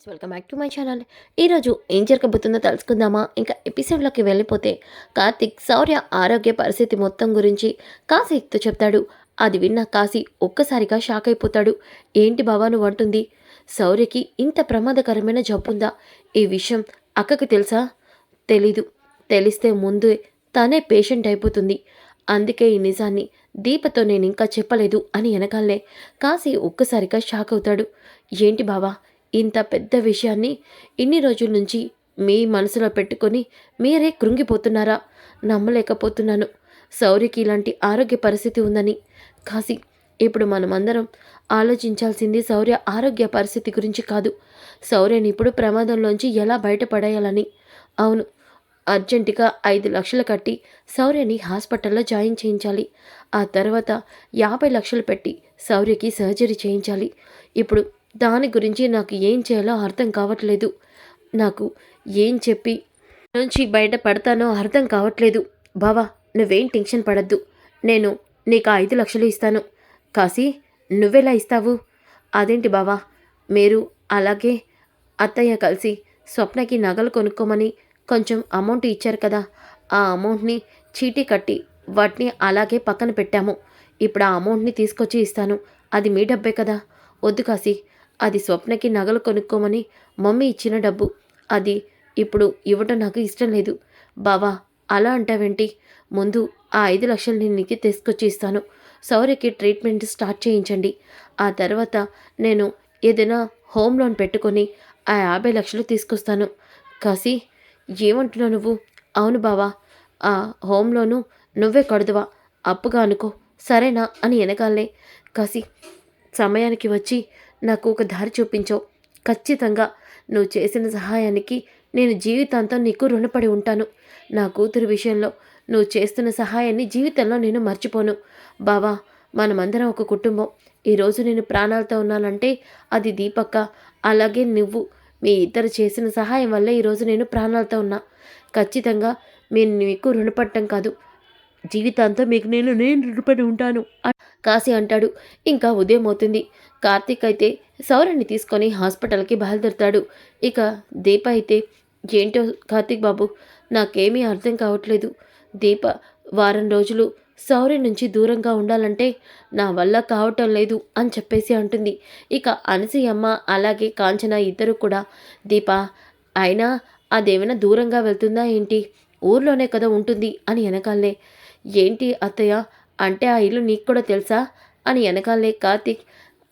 Friends welcome back to my channel. ఈరోజు ఏం జరగబోతుందో తెలుసుకుందామా? ఇంకా ఎపిసోడ్లోకి వెళ్ళిపోతే కార్తిక్ శౌర్య ఆరోగ్య పరిస్థితి మొత్తం గురించి కాశీతో చెప్తాడు. అది విన్న కాశీ ఒక్కసారిగా షాక్ అయిపోతాడు. ఏంటి బావా నువ్వు అంటుంది. శౌర్యకి ఇంత ప్రమాదకరమైన జబ్బుందా ఈ విషయం అక్కకి తెలుసా? తెలీదు. తెలిస్తే ముందే తనే పేషెంట్ అయిపోతుంది. అందుకే ఈ నిజాన్ని దీపతో నేను ఇంకా చెప్పలేదు అని వెనకాలే కాశీ ఒక్కసారిగా షాక్ అవుతాడు. ఏంటి బావా? ఇంత పెద్ద విషయాన్ని ఇన్ని రోజుల నుంచి మీ మనసులో పెట్టుకొని మీరే కృంగిపోతున్నారా? నమ్మలేకపోతున్నాను. సౌరికి ఇలాంటి ఆరోగ్య పరిస్థితి ఉందని. కాశీ ఇప్పుడు మనమందరం ఆలోచించాల్సింది శౌర్య ఆరోగ్య పరిస్థితి గురించి కాదు. శౌర్యని ఇప్పుడు ప్రమాదంలోంచి ఎలా బయటపడేయాలని? అవును అర్జెంటుగా ఐదు లక్షలు కట్టి శౌర్యని హాస్పిటల్లో జాయిన్ చేయించాలి. ఆ తర్వాత యాభై లక్షలు పెట్టి శౌర్యకి సర్జరీ చేయించాలి. ఇప్పుడు దాని గురించి నాకు ఏం చేయాలో అర్థం కావట్లేదు. నాకు ఏం చెప్పి నుంచి బయట పడతానో అర్థం కావట్లేదు. బావా నువ్వేం టెన్షన్ పడద్దు. నేను నీకు ఐదు లక్షలు ఇస్తాను. కాశీ నువ్వెలా ఇస్తావు? అదేంటి బావా మీరు అలాగే అత్తయ్య కలిసి స్వప్నకి నగలు కొనుక్కోమని కొంచెం అమౌంట్ ఇచ్చారు కదా. ఆ అమౌంట్ని చీటీ కట్టి వాటిని అలాగే పక్కన పెట్టాము. ఇప్పుడు ఆ అమౌంట్ని తీసుకొచ్చి ఇస్తాను. అది మీ డబ్బే కదా. వద్దు కాశీ అది స్వప్నకి నగలు కొనుక్కోమని మమ్మీ ఇచ్చిన డబ్బు. అది ఇప్పుడు ఇవ్వటం నాకు ఇష్టం లేదు. బావా అలా అంటావేంటి? ముందు ఆ ఐదు లక్షలు నేను నీకు తీసుకొచ్చి ఇస్తాను. సౌర్యకి ట్రీట్మెంట్ స్టార్ట్ చేయించండి. ఆ తర్వాత నేను ఏదైనా హోమ్ లోన్ పెట్టుకొని ఆ యాభై లక్షలు తీసుకొస్తాను. కాసి ఏమంటున్నావు నువ్వు? అవును బావా ఆ హోమ్ లోను నువ్వే కడుదువా? అప్పుగా అనుకో. సరేనా? అని వెనకాలే కాసి సమయానికి వచ్చి నాకు ఒక దారి చూపించావు ఖచ్చితంగా నువ్వు చేసిన సహాయానికి నేను జీవితాంతం నీకు రుణపడి ఉంటాను. నా కూతురు విషయంలో నువ్వు చేస్తున్న సహాయాన్ని జీవితంలో నేను మర్చిపోను. బావా మనమందరం ఒక కుటుంబం. ఈరోజు నేను ప్రాణాలతో ఉన్నానంటే అది దీపక్క అలాగే నువ్వు. మీ ఇద్దరు చేసిన సహాయం వల్లే ఈరోజు నేను ప్రాణాలతో ఉన్నా. ఖచ్చితంగా నేను మీకు రుణపడటం కాదు. జీవితాంతం మీకు నేను నేను రుణపడి ఉంటాను. కాశీ అంటాడు. ఇంకా ఉదయం అవుతుంది. కార్తీక్ అయితే సౌరని తీసుకొని హాస్పిటల్కి బయలుదేరుతాడు. ఇక దీప అయితే ఏంటో కార్తీక్ బాబు నాకేమీ అర్థం కావట్లేదు. దీప వారం రోజులు సౌర్య నుంచి దూరంగా ఉండాలంటే నా వల్ల కావటం లేదు అని చెప్పేసి అంటుంది. ఇక అనసూయమ్మ అలాగే కాంచన ఇద్దరు కూడా దీప అయినా అదేమైనా దూరంగా వెళ్తుందా ఏంటి? ఊర్లోనే కదా ఉంటుంది అని వెనకాలే ఏంటి అత్తయ్య అంటే ఆ ఇల్లు నీకు కూడా తెలుసా? అని వెనకాలే కార్తీక్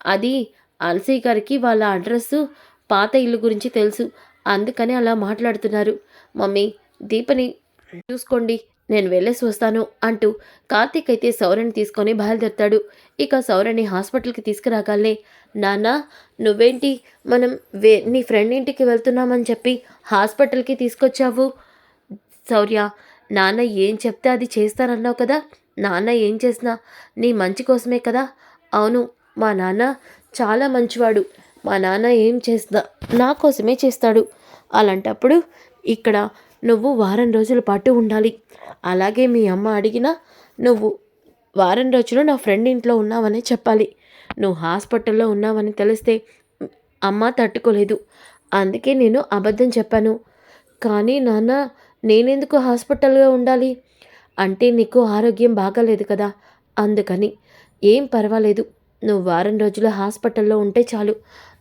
అది అలసీ గారికి వాళ్ళ అడ్రస్సు పాత ఇల్లు గురించి తెలుసు. అందుకని అలా మాట్లాడుతున్నారు. మమ్మీ దీపని చూసుకోండి నేను వెళ్ళేసి వస్తాను అంటూ కార్తీక్ అయితే సౌరని తీసుకొని బయలుదేరుతాడు. ఇక సౌరని హాస్పిటల్కి తీసుకురాగానే నాన్న నువ్వేంటి? మనం వే నీ ఫ్రెండ్ ఇంటికి వెళ్తున్నామని చెప్పి హాస్పిటల్కి తీసుకొచ్చావు. శౌర్య నాన్న ఏం చెప్తే అది చేస్తానన్నావు కదా? నాన్న ఏం చేసినా నీ మంచి కోసమే కదా? అవును మా నాన్న చాలా మంచివాడు. మా నాన్న ఏం చేస్తా నా కోసమే చేస్తాడు. అలాంటప్పుడు ఇక్కడ నువ్వు వారం రోజుల పాటు ఉండాలి. అలాగే మీ అమ్మ అడిగినా నువ్వు వారం రోజులు నా ఫ్రెండ్ ఇంట్లో ఉన్నావని చెప్పాలి. నువ్వు హాస్పిటల్లో ఉన్నావని తెలిస్తే అమ్మ తట్టుకోలేదు. అందుకే నేను అబద్ధం చెప్పాను. కానీ నాన్న నేనెందుకు హాస్పిటల్గా ఉండాలి? అంటే నీకు ఆరోగ్యం బాగాలేదు కదా? అందుకని ఏం పర్వాలేదు. నువ్వు వారం రోజులు హాస్పిటల్లో ఉంటే చాలు.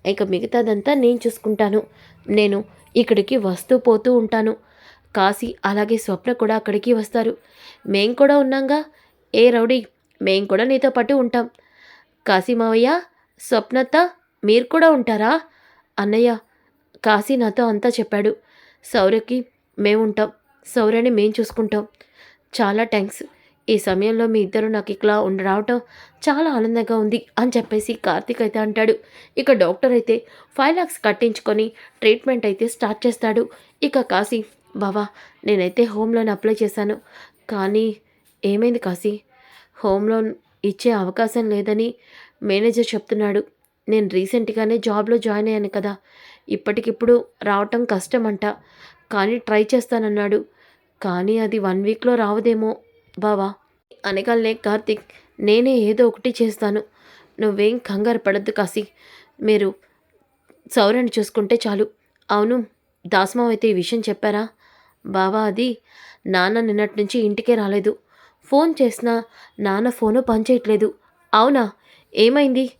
ఇక మిగతాదంతా నేను చూసుకుంటాను. నేను ఇక్కడికి వస్తూ పోతూ ఉంటాను. కాశీ అలాగే స్వప్న కూడా అక్కడికి వస్తారు. మేం కూడా ఉన్నాంగా. ఏ రౌడీ మేం కూడా నీతో పాటు ఉంటాం. కాశీ మావయ్య స్వప్నత్త మీరు కూడా ఉంటారా? అన్నయ్య కాశీ నాతో అంతా చెప్పాడు. సౌర్యకి మేముంటాం సౌర్యని మేం చూసుకుంటాం. చాలా థ్యాంక్స్ ఈ సమయంలో మీ ఇద్దరు నాకు ఇట్లా ఉండరావటం చాలా ఆనందంగా ఉంది అని చెప్పేసి కార్తీక్ అయితే అంటాడు. ఇక డాక్టర్ అయితే ఫైవ్ లాక్స్ కట్టించుకొని ట్రీట్మెంట్ అయితే స్టార్ట్ చేస్తాడు. ఇక కాశీ బావా నేనైతే హోమ్ లోన్ అప్లై చేశాను. కానీ ఏమైంది కాశీ? హోమ్ లోన్ ఇచ్చే అవకాశం లేదని మేనేజర్ చెప్తున్నాడు. నేను రీసెంట్గానే జాబ్లో జాయిన్ అయ్యాను కదా. ఇప్పటికిప్పుడు రావటం కష్టం అంట కానీ ట్రై చేస్తానన్నాడు. కానీ అది వన్ వీక్లో రావదేమో బావా అనగానే కార్తిక్ నేనే ఏదో ఒకటి చేస్తాను. నువ్వేం కంగారు పడద్దు కాసి మీరు సౌర్యని చూసుకుంటే చాలు. అవును దాస్మావ్ అయితే ఈ విషయం చెప్పారా? బావా అది నాన్న నిన్నటి నుంచి ఇంటికే రాలేదు. ఫోన్ చేసినా నాన్న ఫోను పనిచేయట్లేదు అవునా? ఏమైంది?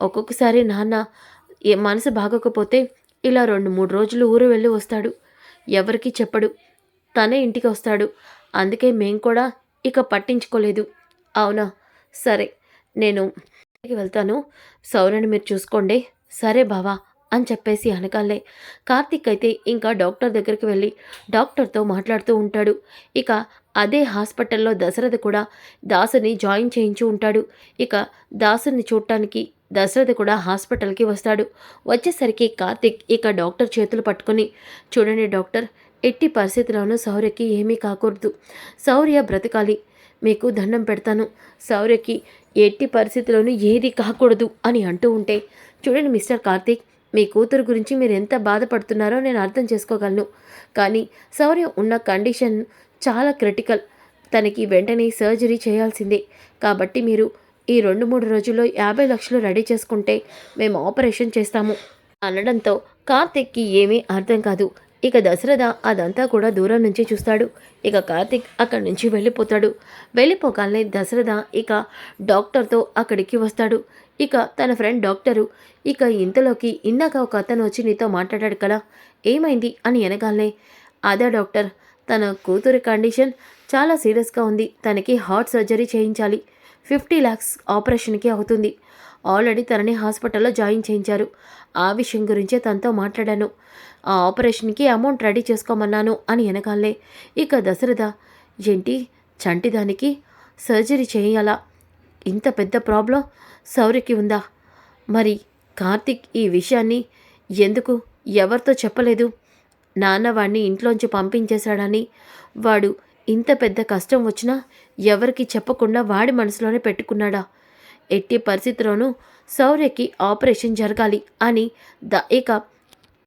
ఒక్కొక్కసారి నాన్న ఏ మనసు బాగోకపోతే ఇలా రెండు మూడు రోజులు ఊరు వెళ్ళి వస్తాడు. ఎవరికీ చెప్పడు. తనే ఇంటికి వస్తాడు. అందుకే మేము కూడా ఇక పట్టించుకోలేదు. అవునా? సరే నేను వెళ్తాను. సౌరణ్ మీరు చూసుకోండి. సరే బావా అని చెప్పేసి అనకాలే కార్తిక్ అయితే ఇంకా డాక్టర్ దగ్గరికి వెళ్ళి డాక్టర్తో మాట్లాడుతూ ఉంటాడు. ఇక అదే హాస్పిటల్లో దశరథ కూడా దాసుని జాయిన్ చేయించి ఉంటాడు. ఇక దాసుని చూడటానికి దశరథ కూడా హాస్పిటల్కి వస్తాడు. వచ్చేసరికి కార్తిక్ ఇక డాక్టర్ చేతులు పట్టుకొని చూడండి డాక్టర్ ఎట్టి పరిస్థితుల్లోనూ శౌర్యకి ఏమీ కాకూడదు. శౌర్య బ్రతకాలి. మీకు దండం పెడతాను. శౌర్యకి ఎట్టి పరిస్థితుల్లోనూ ఏది కాకూడదు అని అంటూ ఉంటే చూడండి మిస్టర్ కార్తీక్ మీ కూతురు గురించి మీరు ఎంత బాధపడుతున్నారో నేను అర్థం చేసుకోగలను. కానీ శౌర్య ఉన్న కండిషన్ చాలా క్రిటికల్. తనకి వెంటనే సర్జరీ చేయాల్సిందే. కాబట్టి మీరు ఈ రెండు మూడు రోజుల్లో యాభై లక్షలు రెడీ చేసుకుంటే మేము ఆపరేషన్ చేస్తాము అనడంతో కార్తిక్కి ఏమీ అర్థం కాదు. ఇక దశరథ అదంతా కూడా దూరం నుంచి చూస్తాడు. ఇక కార్తిక్ అక్కడి నుంచి వెళ్ళిపోతాడు. వెళ్ళిపోగానే దశరథ ఇక డాక్టర్తో అక్కడికి వస్తాడు. ఇక తన ఫ్రెండ్ డాక్టరు ఇక ఇంతలోకి ఇందాక ఒక అతను వచ్చి నీతో మాట్లాడాడు కదా ఏమైంది అని అనగానే అదే డాక్టర్ తన కూతురి కండిషన్ చాలా సీరియస్గా ఉంది తనకి హార్ట్ సర్జరీ చేయించాలి. ఫిఫ్టీ ల్యాక్స్ ఆపరేషన్కి అవుతుంది. ఆల్రెడీ తనని హాస్పిటల్లో జాయిన్ చేయించారు. ఆ విషయం గురించే తనతో మాట్లాడాను. ఆ ఆపరేషన్కి అమౌంట్ రెడీ చేసుకోమన్నాను అని వెనకాలే ఇక దశరథ ఏంటి? చంటిదానికి సర్జరీ చేయాలా? ఇంత పెద్ద ప్రాబ్లం సౌర్యకి ఉందా? మరి కార్తిక్ ఈ విషయాన్ని ఎందుకు ఎవరితో చెప్పలేదు? నాన్న వాడిని ఇంట్లోంచి పంపించేశాడని వాడు ఇంత పెద్ద కష్టం వచ్చినా ఎవరికి చెప్పకుండా వాడి మనసులోనే పెట్టుకున్నాడా? ఎట్టి పరిస్థితిలోనూ సౌర్యకి ఆపరేషన్ జరగాలి అని ద ఇక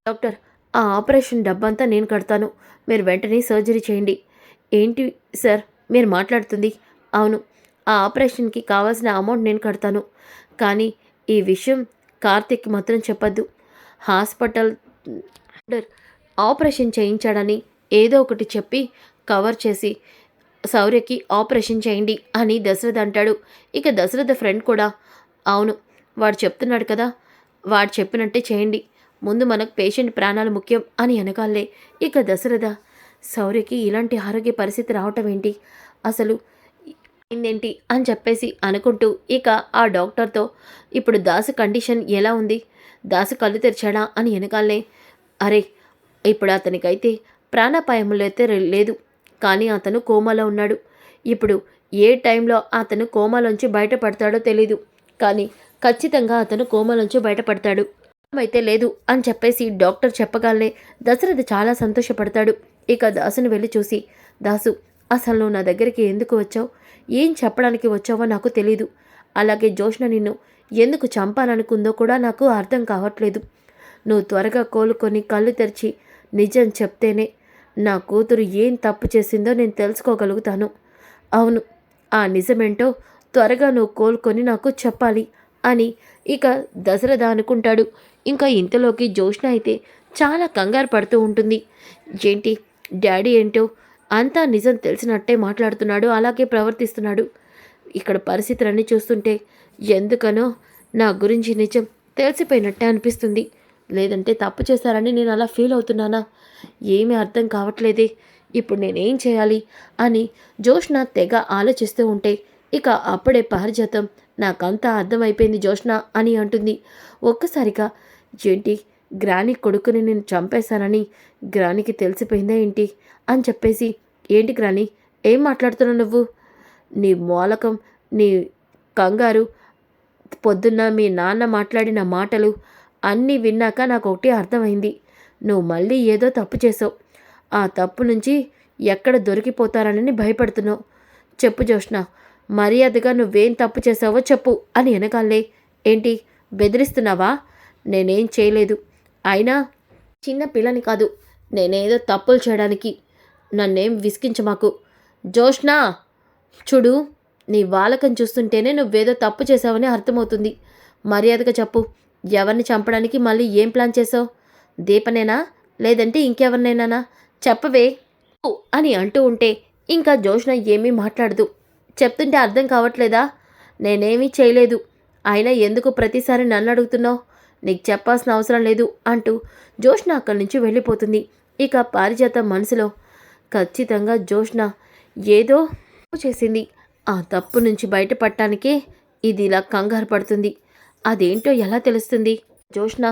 డాక్టర్ ఆ ఆపరేషన్ డబ్బంతా నేను కడతాను. మీరు వెంటనే సర్జరీ చేయండి. ఏంటి సార్? మీరు మాట్లాడుతుంది. అవును ఆ ఆపరేషన్కి కావాల్సిన అమౌంట్ నేను కడతాను. కానీ ఈ విషయం కార్తిక్ మాత్రం చెప్పద్దు. హాస్పిటల్ ఆపరేషన్ చేయించాడని ఏదో ఒకటి చెప్పి కవర్ చేసి శౌర్యకి ఆపరేషన్ చేయండి అని దశరథ అంటాడు. ఇక దశరథ ఫ్రెండ్ కూడా అవును వాడు చెప్తున్నాడు కదా వాడు చెప్పినట్టే చేయండి. ముందు మనకు పేషెంట్ ప్రాణాలు ముఖ్యం అని అనగాలే. ఇక దశరథ సౌర్యకి ఇలాంటి ఆరోగ్య పరిస్థితి రావటం ఏంటి? అసలు అయిందేంటి అని చెప్పేసి అనుకుంటూ ఇక ఆ డాక్టర్తో ఇప్పుడు దాసు కండిషన్ ఎలా ఉంది? దాసు కళ్ళు తెరిచాడా అని వెనకాలే అరే ఇప్పుడు అతనికైతే ప్రాణాపాయములు అయితే లేదు. కానీ అతను కోమాలో ఉన్నాడు. ఇప్పుడు ఏ టైంలో అతను కోమాలోంచి బయటపడతాడో తెలీదు. కానీ ఖచ్చితంగా అతను కోమాలోంచి బయటపడతాడు. అయితే లేదు అని చెప్పేసి డాక్టర్ చెప్పగానే దశరథ చాలా సంతోషపడతాడు. ఇక దాసుని వెళ్ళి చూసి దాసు అసలు నా దగ్గరికి ఎందుకు వచ్చావు? ఏం చెప్పడానికి వచ్చావో నాకు తెలీదు. అలాగే జోష్ణ నిన్ను ఎందుకు చంపాలనుకుందో కూడా నాకు అర్థం కావట్లేదు. నువ్వు త్వరగా కోలుకొని కళ్ళు తెరిచి నిజం చెప్తేనే నా కూతురు ఏం తప్పు చేసిందో నేను తెలుసుకోగలుగుతాను. అవును ఆ నిజమేంటో త్వరగా నువ్వు కోలుకొని నాకు చెప్పాలి అని ఇక దశరథ అనుకుంటాడు. ఇంకా ఇంతలోకి జోష్న అయితే చాలా కంగారు పడుతూ ఉంటుంది. ఏంటి? డాడీ ఏంటో అంతా నిజం తెలిసినట్టే మాట్లాడుతున్నాడు అలాగే ప్రవర్తిస్తున్నాడు. ఇక్కడ పరిస్థితులన్నీ చూస్తుంటే ఎందుకనో నా గురించి నిజం తెలిసిపోయినట్టే అనిపిస్తుంది. లేదంటే తప్పు చేశారని నేను అలా ఫీల్ అవుతున్నానా? ఏమీ అర్థం కావట్లేదే. ఇప్పుడు నేనేం చేయాలి? అని జోష్న తెగ ఆలోచిస్తూ ఉంటే ఇక అప్పుడే పారిజాతం నాకంతా అర్థమైపోయింది జోష్న అని అంటుంది. ఒక్కసారిగా ఏంటి? గ్రాని కొడుకుని నేను చంపేశానని గ్రానికి తెలిసిపోయిందా ఏంటి? అని చెప్పేసి ఏంటి గ్రాని? ఏం మాట్లాడుతున్నావు నువ్వు? నీ మూలకం నీ కంగారు పొద్దున్న మీ నాన్న మాట్లాడిన మాటలు అన్నీ విన్నాక నాకు ఒకటి అర్థమైంది. నువ్వు మళ్ళీ ఏదో తప్పు చేసావు ఆ తప్పు నుంచి ఎక్కడ దొరికిపోతారనని భయపడుతున్నావు. చెప్పు జోష్ణ మర్యాదగా నువ్వేం తప్పు చేసావో చెప్పు అని వెనకాలే. ఏంటి? బెదిరిస్తున్నావా? నేనేం చేయలేదు. అయినా చిన్న పిల్లని కాదు నేనేదో తప్పులు చేయడానికి నన్నేం విసిగించమాకు. జోష్నా చూడు నీ వాలకం చూస్తుంటేనే నువ్వేదో తప్పు చేసావని అర్థమవుతుంది. మర్యాదగా చెప్పు ఎవరిని చంపడానికి మళ్ళీ ఏం ప్లాన్ చేసావు దీపనేనా? లేదంటే ఇంకెవరినైనానా? చెప్పవే అని అంటూ ఉంటే ఇంకా జోష్న ఏమీ మాట్లాడదు. చెప్తుంటే అర్థం కావట్లేదా? నేనేమీ చేయలేదు. అయినా ఎందుకు ప్రతిసారి నన్ను అడుగుతున్నావు? నీకు చెప్పాల్సిన అవసరం లేదు అంటూ జోష్న అక్కడి నుంచి వెళ్ళిపోతుంది. ఇక పారిజాత మనసులో ఖచ్చితంగా జోష్న ఏదో తప్పు చేసింది. ఆ తప్పు నుంచి బయటపడటానికే ఇది ఇలా కంగారు పడుతుంది. అదేంటో ఎలా తెలుస్తుంది? జోష్న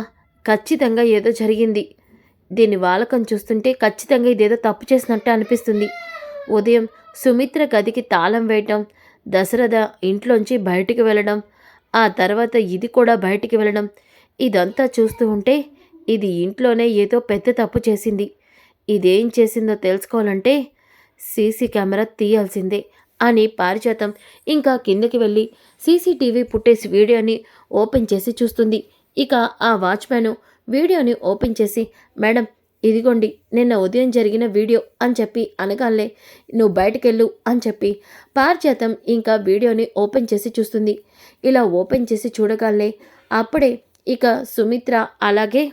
ఖచ్చితంగా ఏదో జరిగింది. దీని వాలకం చూస్తుంటే ఖచ్చితంగా ఇదేదో తప్పు చేసినట్టు అనిపిస్తుంది. ఉదయం సుమిత్ర గదికి తాళం వేయటం దశరథ ఇంట్లోంచి బయటికి వెళ్ళడం ఆ తర్వాత ఇది కూడా బయటికి వెళ్ళడం ఇదంతా చూస్తూ ఉంటే ఇది ఇంట్లోనే ఏదో పెద్ద తప్పు చేసింది. ఇదేం చేసిందో తెలుసుకోవాలంటే సీసీ కెమెరా తీయాల్సిందే అని పారిజాతం ఇంకా కిందకి వెళ్ళి సీసీటీవీ పుట్టేసి వీడియోని ఓపెన్ చేసి చూస్తుంది. ఇక ఆ వాచ్మ్యాన్ వీడియోని ఓపెన్ చేసి మేడం ఇదిగోండి నిన్న ఉదయం జరిగిన వీడియో అని చెప్పి అనగానే నువ్వు బయటకెళ్ళు అని చెప్పి పారిజాతం ఇంకా వీడియోని ఓపెన్ చేసి చూస్తుంది. ఇలా ఓపెన్ చేసి చూడగానే అప్పుడే ఇక సుమిత్ర అలాగే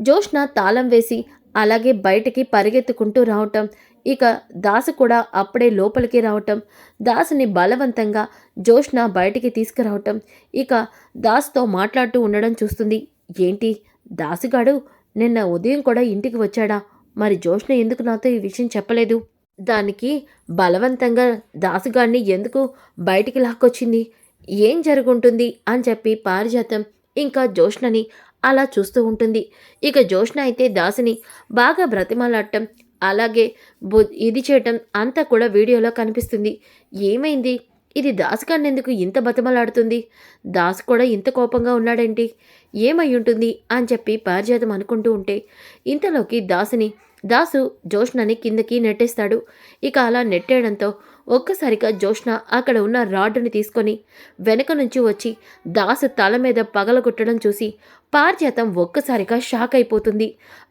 జోష్న తాళం వేసి అలాగే బయటికి పరిగెత్తుకుంటూ రావటం. ఇక దాసు కూడా అప్పుడే లోపలికి రావటం. దాసుని బలవంతంగా జోష్న బయటికి తీసుకురావటం. ఇక దాస్తో మాట్లాడుతూ ఉండడం చూస్తుంది. ఏంటి? దాసుగాడు నిన్న ఉదయం కూడా ఇంటికి వచ్చాడా? మరి జోష్న ఎందుకు నాతో ఈ విషయం చెప్పలేదు? దానికి బలవంతంగా దాసుగాడిని ఎందుకు బయటికి లాక్కొచ్చింది? ఏం జరుగుంటుంది? అని చెప్పి పారిజాతం ఇంకా జోష్నని అలా చూస్తూ ఉంటుంది. ఇక జోష్న అయితే దాసుని బాగా బ్రతిమలాడటం అలాగే బు ఇది చేయటం అంతా కూడా వీడియోలో కనిపిస్తుంది. ఏమైంది? ఇది దాసు కన్నెందుకు ఇంత బతిమలాడుతుంది దాసు కూడా ఇంత కోపంగా ఉన్నాడేంటి? ఏమై ఉంటుంది అని చెప్పి పారిజాతం అనుకుంటూ ఉంటే ఇంతలోకి దాసుని దాసు జోష్నని కిందకి నెట్టేస్తాడు. ఇక అలా నెట్టేయడంతో ఒక్కసారిగా జోష్న అక్కడ ఉన్న రాడ్డుని తీసుకొని వెనక నుంచి వచ్చి దాసు తల మీద పగలగొట్టడం చూసి పారిజాతం ఒక్కసారిగా షాక్ అయిపోతుంది.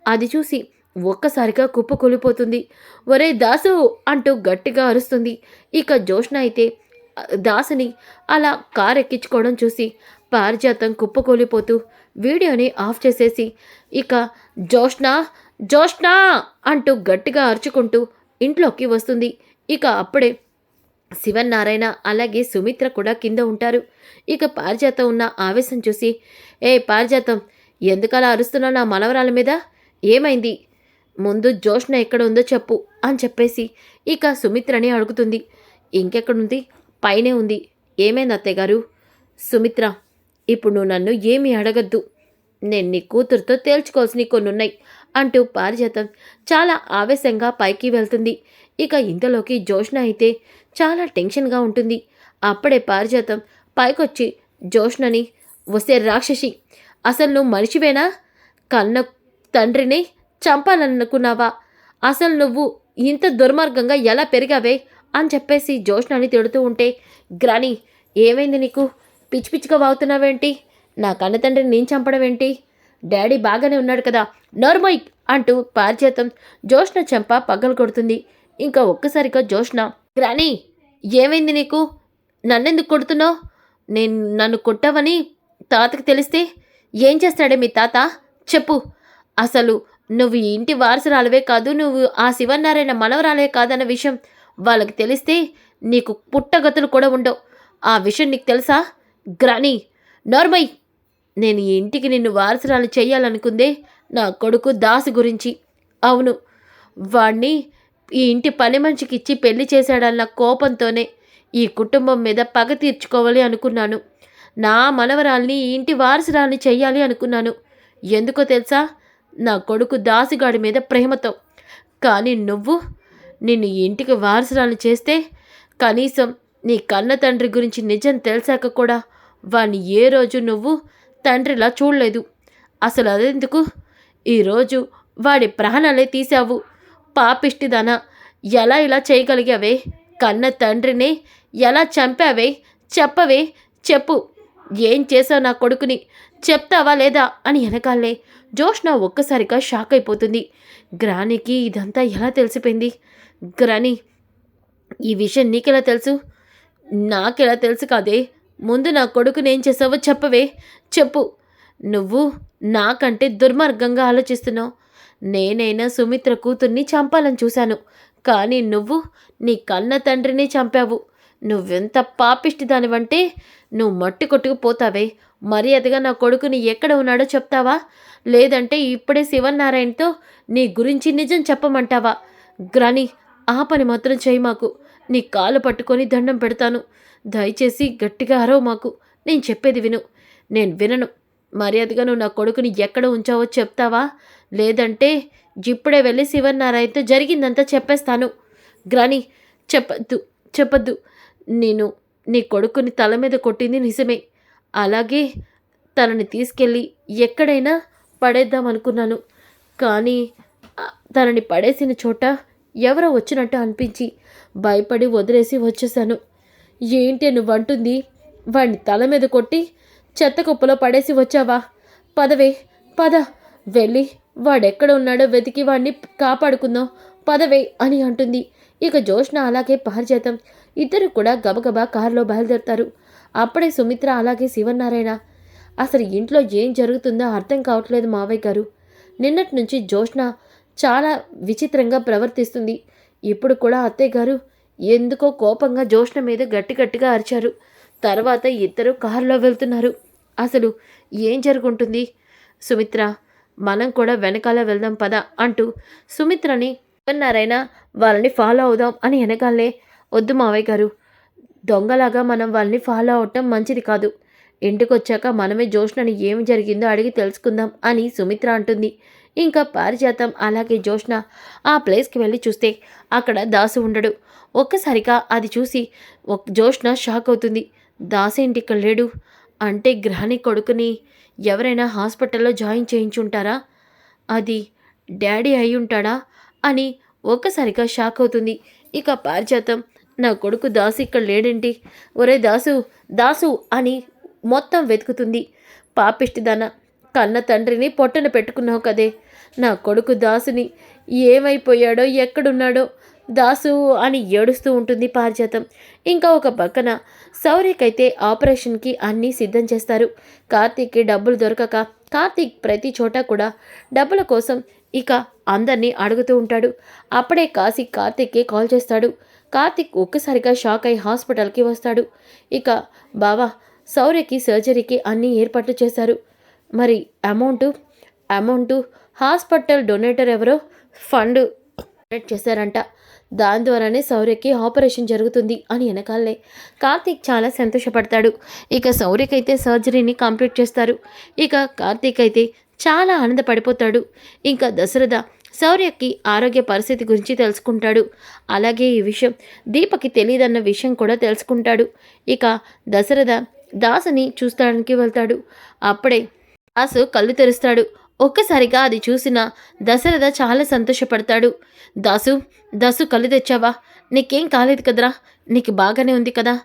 అది చూసి ఒక్కసారిగా కుప్పకూలిపోతుంది ఒరే దాసు! అంటూ గట్టిగా అరుస్తుంది. ఇక జోష్న అయితే దాసుని అలా కారు ఎక్కించుకోవడం చూసి పారిజాతం కుప్పకూలిపోతూ వీడియోని ఆఫ్ చేసేసి ఇక జోష్న జోష్న అంటూ గట్టిగా అరుచుకుంటూ ఇంట్లోకి వస్తుంది. ఇక అప్పుడే శివన్నారాయణ అలాగే సుమిత్ర కూడా కింద ఉంటారు. ఇక పారిజాతం ఉన్న ఆవేశం చూసి ఏ పారిజాతం ఎందుకలా అరుస్తున్నావు నా మనవరాల మీద? ఏమైంది? ముందు జోష్న ఎక్కడ ఉందో చెప్పు అని చెప్పేసి ఇక సుమిత్రని అడుగుతుంది. ఇంకెక్కడుంది? పైనే ఉంది. ఏమైంది అత్తయ్య గారు? సుమిత్ర ఇప్పుడు నువ్వు నన్ను ఏమీ అడగద్దు. నేను నీ కూతురుతో తేల్చుకోవాల్సినవి కొన్ని ఉన్నాయి అంటూ పారిజాతం చాలా ఆవేశంగా పైకి వెళ్తుంది. ఇక ఇంతలోకి జోష్న అయితే చాలా టెన్షన్గా ఉంటుంది. అప్పుడే పారిజాతం పైకొచ్చి జోష్నని వస్తే రాక్షసి అసలు నువ్వు మనిషివేనా? కన్న తండ్రిని చంపాలనుకున్నావా? అసలు నువ్వు ఇంత దుర్మార్గంగా ఎలా పెరిగావే? అని చెప్పేసి జోష్నని తిడుతూ ఉంటే గ్రాని ఏమైంది నీకు? పిచ్చి పిచ్చిగా వాగుతున్నావేంటి? నా కన్న తండ్రిని నేను చంపడం ఏంటి డాడీ బాగానే ఉన్నాడు కదా నోర్మోయ్! అంటూ పారిజాతం జోష్న చెంప పగలు కొడుతుంది. ఇంకా ఒక్కసారిగా జోష్న గ్రాని ఏమైంది నీకు? నన్నెందుకు కొడుతున్నావు? నేను నన్ను కొట్టావని తాతకి తెలిస్తే ఏం చేస్తాడే మీ తాత? చెప్పు. అసలు నువ్వు ఈ ఇంటి వారసురాలవే కాదు నువ్వు ఆ శివనారాయణ మనవరాలే కాదన్న విషయం వాళ్ళకి తెలిస్తే నీకు పుట్టగతులు కూడా ఉండవు. ఆ విషయం నీకు తెలుసా? గ్రాని నోర్మై నేను ఈ ఇంటికి నిన్ను వారసురాలు చేయాలనుకుందే నా కొడుకు దాసు గురించి. అవును వాణ్ణి ఈ ఇంటి పని మనిషికి ఇచ్చి పెళ్ళి చేశాడన్న కోపంతోనే ఈ కుటుంబం మీద పగ తీర్చుకోవాలి అనుకున్నాను. నా మనవరాల్ని ఈ ఇంటి వారసురాల్ని చెయ్యాలి అనుకున్నాను. ఎందుకో తెలుసా? నా కొడుకు దాసిగాడి మీద ప్రేమతో. కానీ నువ్వు నిన్ను ఇంటికి వారసురాలు చేస్తే కనీసం నీ కన్న తండ్రి గురించి నిజం తెలిసాక కూడా వాణ్ణి ఏ రోజు నువ్వు తండ్రిలా చూడలేదు. అసలు అదెందుకు? ఈరోజు వాడి ప్రాణాలే తీసావు పాపిష్టిదన. ఎలా ఇలా చేయగలిగావే? కన్న తండ్రిని ఎలా చంపావే? చెప్పవే చెప్పు. ఏం చేసావు నా కొడుకుని? చెప్తావా లేదా? అని వెనకాలే. జోష్న ఒక్కసారిగా షాక్ అయిపోతుంది. గ్రానికి ఇదంతా ఎలా తెలిసిపోయింది? గ్రాని ఈ విషయం నీకెలా తెలుసు? నాకెలా తెలుసు కాదే. ముందు నా కొడుకుని ఏం చేసావో చెప్పవే. చెప్పు. నువ్వు నాకంటే దుర్మార్గంగా ఆలోచిస్తున్నావు. నేనైనా సుమిత్ర కూతుర్ని చంపాలని చూశాను. కానీ నువ్వు నీ కన్న తండ్రిని చంపావు. నువ్వెంత పాపిష్టి దానివంటే నువ్వు మట్టి కొట్టుకుపోతావే. మర్యాదగా నా కొడుకుని ఎక్కడ ఉన్నాడో చెప్తావా? లేదంటే ఇప్పుడే శివనారాయణతో నీ గురించి నిజం చెప్పమంటావా? గ్రాని ఆ పని మాత్రం చేయి మాకు. నీ కాలు పట్టుకొని దండం పెడతాను. దయచేసి గట్టిగా అరవ మాకు. నేను చెప్పేది విను. నేను వినను. మర్యాదగా నువ్వు నా కొడుకుని ఎక్కడ ఉంచావో చెప్తావా? లేదంటే ఇప్పుడే వెళ్ళి శివనారాయణతో జరిగిందంతా చెప్పేస్తాను. గ్రాని చెప్పద్దు చెప్పద్దు. నేను నీ కొడుకుని తల మీద కొట్టింది నిజమే. అలాగే తనని తీసుకెళ్ళి ఎక్కడైనా పడేద్దాం అనుకున్నాను. కానీ తనని పడేసిన చోట ఎవరో వచ్చినట్టు అనిపించి భయపడి వదిలేసి వచ్చేసాను ఏంటి నువ్వు అంటుంది? వాడిని తల మీద కొట్టి చెత్త కుప్పలో పడేసి వచ్చావా? పదవే పద. వెళ్ళి వాడెక్కడ ఉన్నాడో వెతికి వాడిని కాపాడుకుందాం. పదవే అని అంటుంది. ఇక జోష్న అలాగే పారిజాతం. ఇద్దరు కూడా గబగబా కారులో బయలుదేరుతారు. అప్పుడే సుమిత్ర అలాగే శివనారాయణ అసలు ఇంట్లో ఏం జరుగుతుందో అర్థం కావట్లేదు మావయ్య గారు. నిన్నటి నుంచి జోష్న చాలా విచిత్రంగా ప్రవర్తిస్తుంది. ఇప్పుడు కూడా అత్తయ్య గారు ఎందుకో కోపంగా జోష్న మీద గట్టి గట్టిగా అరిచారు. తర్వాత ఇద్దరు కారులో వెళ్తున్నారు. అసలు ఏం జరుగుంటుంది? సుమిత్ర మనం కూడా వెనకాల వెళ్దాం పద అంటూ సుమిత్రని అన్నారైనా వాళ్ళని ఫాలో అవుదాం అని వెనకాలే వద్దు మావయ్య గారు దొంగలాగా మనం వాళ్ళని ఫాలో అవటం మంచిది కాదు. ఇంటికి వచ్చాక మనమే జోష్ణని ఏం జరిగిందో అడిగి తెలుసుకుందాం అని సుమిత్ర అంటుంది. ఇంకా పారిజాతం అలాగే జోష్ణ ఆ ప్లేస్కి వెళ్ళి చూస్తే అక్కడ దాసు ఉండడు. ఒక్కసారిగా అది చూసి ఒక జోష్ణ షాక్ అవుతుంది. దాసేంటి ఇక్కడ లేడు? అంటే గ్రహణి కొడుకుని ఎవరైనా హాస్పిటల్లో జాయిన్ చేయించుంటారా? అది డాడీ అయి ఉంటాడా అని ఒక్కసారిగా షాక్ అవుతుంది. ఇక పారిజాతం నా కొడుకు దాసు ఇక్కడ లేడేంటి? ఒరే దాసు దాసు అని మొత్తం వెతుకుతుంది. పాపిష్టిదాన కన్న తండ్రిని పొట్టన పెట్టుకున్నావు కదే. నా కొడుకు దాసుని ఏమైపోయాడో ఎక్కడున్నాడో దాసు అని ఏడుస్తూ ఉంటుంది పారిజాతం. ఇంకా ఒక పక్కన శౌర్యకైతే ఆపరేషన్కి అన్నీ సిద్ధం చేస్తారు. కార్తీక్కి డబ్బులు దొరకక కార్తీక్ ప్రతి చోట కూడా డబ్బుల కోసం ఇక అందరినీ అడుగుతూ ఉంటాడు. అప్పుడే కాశీ కార్తీక్కి కాల్ చేస్తాడు. కార్తీక్ ఒక్కసారిగా షాక్ అయి హాస్పిటల్కి వస్తాడు. ఇక బావా శౌర్యకి సర్జరీకి అన్నీ ఏర్పాట్లు చేశారు. మరి అమౌంట్? అమౌంటు? హాస్పిటల్ డొనేటర్ ఎవరో ఫండ్ డొనేట్ చేశారంట. దాని ద్వారానే శౌర్యకి ఆపరేషన్ జరుగుతుంది అని వెనకాలే కార్తీక్ చాలా సంతోషపడతాడు. ఇక సౌర్యకైతే సర్జరీని కంప్లీట్ చేస్తారు. ఇక కార్తీక్ అయితే చాలా ఆనందపడిపోతాడు. ఇంకా దశరథ శౌర్యకి ఆరోగ్య పరిస్థితి గురించి తెలుసుకుంటాడు. అలాగే ఈ విషయం దీపకి తెలియదన్న విషయం కూడా తెలుసుకుంటాడు. ఇక దశరథ దాసుని చూస్తానికి వెళ్తాడు. అప్పుడే దాసు కళ్ళు తెరుస్తాడు. ఒక్కసారిగా అది చూసిన దశరథ చాలా సంతోషపడతాడు. దాసు దాసు కళ్ళు తెచ్చావా? నీకేం కాలేదు కదరా? నీకు బాగానే ఉంది కదా?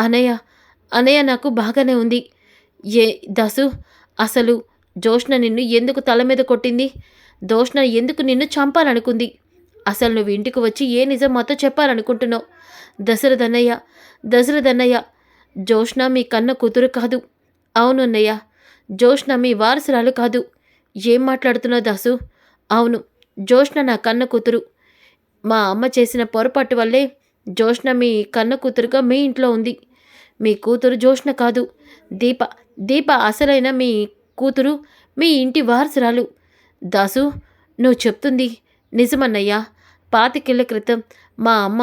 అనయ్య అనయ్య నాకు బాగానే ఉంది. ఏ దాసు అసలు జోష్ణ నిన్ను ఎందుకు తల మీద కొట్టింది? దోష్ణ ఎందుకు నిన్ను చంపాలనుకుంది? అసలు నువ్వు ఇంటికి వచ్చి ఏ నిజం మాతో చెప్పాలనుకుంటున్నావు? దశరథన్నయ్య దశరథన్నయ్య జోష్ణ మీ కన్న కూతురు కాదు. అవును అన్నయ్య జోష్ణ మీ వారసురాలు కాదు. ఏం మాట్లాడుతున్నావు దాసు? అవును జోష్న నా కన్న కూతురు. మా అమ్మ చేసిన పొరపాటు వల్లే జోష్న మీ కన్న కూతురుగా మీ ఇంట్లో ఉంది. మీ కూతురు జోష్న కాదు. దీప దీప అసలైన మీ కూతురు మీ ఇంటి వారసురాలు. దాసు నువ్వు చెప్తుంది నిజమన్నయ్యా. పాతికేళ్ళ క్రితం మా అమ్మ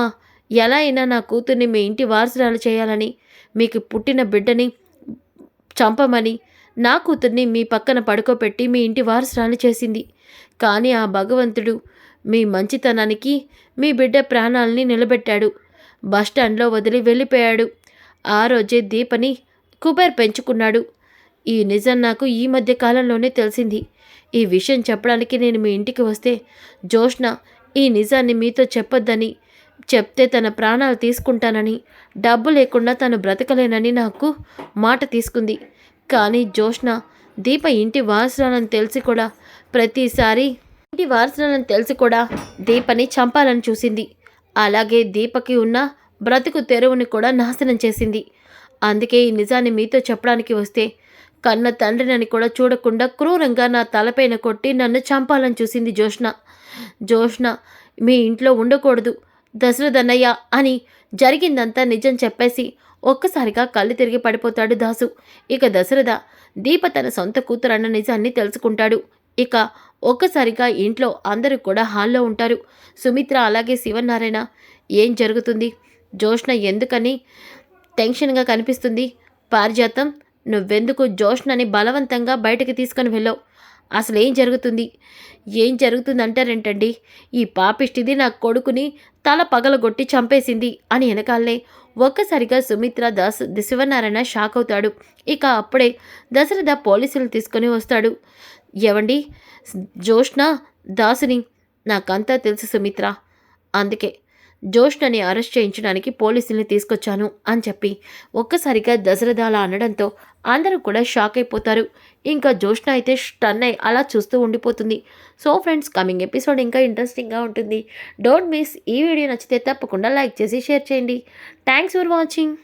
ఎలా అయినా నా కూతుర్ని మీ ఇంటి వారసురాలు చేయాలని మీకు పుట్టిన బిడ్డని చంపమని నా కూతుర్ని మీ పక్కన పడుకోబెట్టి మీ ఇంటి వారసురాలు చేసింది. కానీ ఆ భగవంతుడు మీ మంచితనానికి మీ బిడ్డ ప్రాణాలని నిలబెట్టాడు. బస్టాండ్లో వదిలి వెళ్ళిపోయాడు. ఆ రోజే దీపని కుబేర్ పెంచుకున్నాడు. ఈ నిజం నాకు ఈ మధ్య కాలంలోనే తెలిసింది. ఈ విషయం చెప్పడానికి నేను మీ ఇంటికి వస్తే జోష్న ఈ నిజాన్ని మీతో చెప్పొద్దని చెప్తే తన ప్రాణాలు తీసుకుంటానని డబ్బు లేకుండా తను బ్రతకలేనని నాకు మాట తీసుకుంది. కానీ జోష్న దీప ఇంటి వారసురాలని తెలిసి కూడా ప్రతిసారి ఇంటి వారసురాలని తెలిసి కూడా దీపని చంపాలని చూసింది. అలాగే దీపకి ఉన్న బ్రతుకు తెరువుని కూడా నాశనం చేసింది. అందుకే ఈ నిజాన్ని మీతో చెప్పడానికి వస్తే కన్న తండ్రినని కూడా చూడకుండా క్రూరంగా నా తలపైన కొట్టి నన్ను చంపాలని చూసింది జోష్న జోష్న మీ ఇంట్లో ఉండకూడదు. దశరథన్నయ్య అని జరిగిందంతా నిజం చెప్పేసి ఒక్కసారిగా కళ్ళు తిరిగి పడిపోతాడు దాసు. ఇక దశరథ దీప తన సొంత కూతురన్న నిజాన్ని తెలుసుకుంటాడు. ఇక ఒక్కసారిగా ఇంట్లో అందరూ కూడా హాల్లో ఉంటారు. సుమిత్ర అలాగే శివనారాయణ ఏం జరుగుతుంది? జోష్ణ ఎందుకని టెన్షన్గా కనిపిస్తుంది? పారిజాతం నువ్వెందుకు జోష్ణని బలవంతంగా బయటకు తీసుకొని వెళ్ళావు? అసలు ఏం జరుగుతుంది? ఏం జరుగుతుందంటారేంటండి? ఈ పాపిష్టిది నా కొడుకుని తల పగలగొట్టి చంపేసింది అని వెనకాలనే ఒక్కసారిగా సుమిత్ర దాస్ శివనారాయణ షాక్ అవుతాడు. ఇక అప్పుడే దశరథ పోలీసులు తీసుకొని వస్తాడు. ఎవండి జోష్ణ దాసుని? నాకంతా తెలుసు సుమిత్ర. అందుకే జోష్నని అరెస్ట్ చేయించడానికి పోలీసుల్ని తీసుకొచ్చాను అని చెప్పి ఒక్కసారిగా దశరథ అలా అనడంతో అందరూ కూడా షాక్ అయిపోతారు. ఇంకా జోష్న అయితే స్టన్ అయి అలా చూస్తూ ఉండిపోతుంది. సో ఫ్రెండ్స్ కమింగ్ ఎపిసోడ్ ఇంకా ఇంట్రెస్టింగ్గా ఉంటుంది. డోంట్ మిస్ ఈ వీడియో నచ్చితే తప్పకుండా లైక్ చేసి షేర్ చేయండి. Thanks for watching